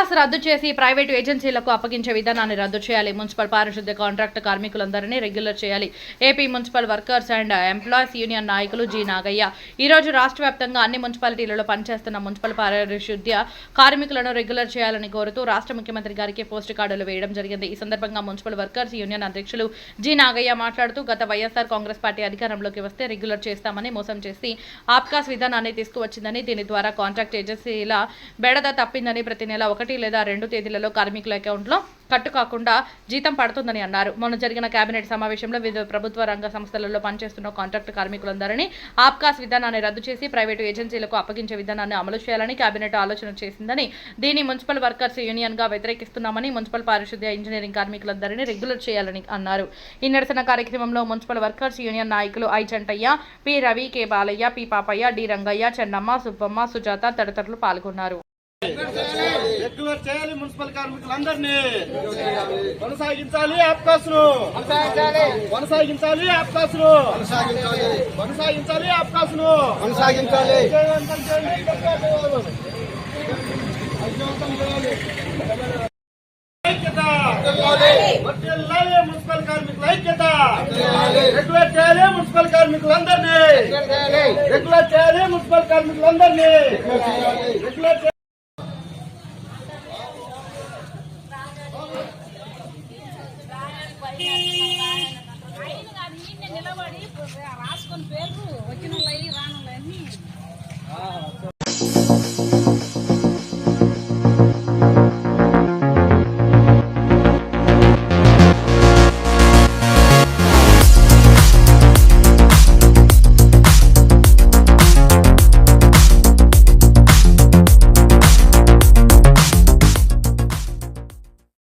రద్దు చేసి ప్రైవేటు ఏజెన్సీలకు అప్పగించే విధానాన్ని రద్దు చేయాలి. మున్సిపల్ పారిశుద్ధ్య కాంట్రాక్ట్ కార్మికులందరినీ రెగ్యులర్ చేయాలి. AP municipal workers and employees union నాయకులు జి నాగయ్య. ఈ రోజు రాష్ట్ర వ్యాప్తంగా అన్ని మున్సిపాలిటీలలో పనిచేస్తున్న మున్సిపల్ పారిశుద్ధ్య కార్మికులను రెగ్యులర్ చేయాలని కోరుతూ రాష్ట్ర ముఖ్యమంత్రి గారికి పోస్ట్ కార్డులు వేయడం జరిగింది. ఈ సందర్భంగా మున్సిపల్ వర్కర్స్ యూనియన్ అధ్యక్షులు జి నాగయ్య మాట్లాడుతూ గత వైఎస్ఆర్ కాంగ్రెస్ పార్టీ అధికారంలోకి వస్తే రెగ్యులర్ చేస్తామని మోసం చేసి ఆప్కాస్ విధానాన్ని తీసుకువచ్చిందని దీని ద్వారా కాంట్రాక్ట్ ఏజెన్సీల బెడద తప్పిందని ప్రతి నెల ఒకటి లేదా రెండు తేదీలలో కార్మికుల అకౌంట్లో కట్టు కాకుండా జీతం పడుతుందని అన్నారు. మొన్న జరిగిన కేబినెట్ సమావేశంలో వివిధ ప్రభుత్వ రంగ సంస్థలలో పనిచేస్తున్న కాంట్రాక్ట్ కార్మికులందరినీ ఆప్కాస్ విధానాన్ని రద్దు చేసి ప్రైవేటు ఏజెన్సీలకు అప్పగించే విధానాన్ని అమలు చేయాలని కేబినెట్ ఆలోచన చేసిందని దీన్ని మున్సిపల్ వర్కర్స్ యూనియన్గా వ్యతిరేకిస్తున్నామని మున్సిపల్ పారిశుద్ధ్య ఇంజనీరింగ్ కార్మికులందరినీ రెగ్యులర్ చేయాలని అన్నారు. ఈ నిరసన కార్యక్రమంలో మున్సిపల్ వర్కర్స్ యూనియన్ నాయకులు I Jantayya P Ravi K Balayya P Papayya D Rangayya Chennamma Subbamma Sujatha తదితరులు పాల్గొన్నారు. రెగ్యులర్ చేయాలి మున్సిపల్ కార్మికులందరినీ. కొనసాగించాలి ను కొనసాగించాలి. ను కొనసాగించాలి. ను కొనసాగించాలి. మున్సిపల్ కార్మికుల ఐక్యత. రెగ్యులర్ చేయాలి మున్సిపల్ కార్మికులందరినీ. రెగ్యులర్ చేయాలి. మున్సిపల్ కార్మికులందరినీ. రెగ్యులర్ రాసుకొని పేరు వచ్చిన రాను అన్నీ.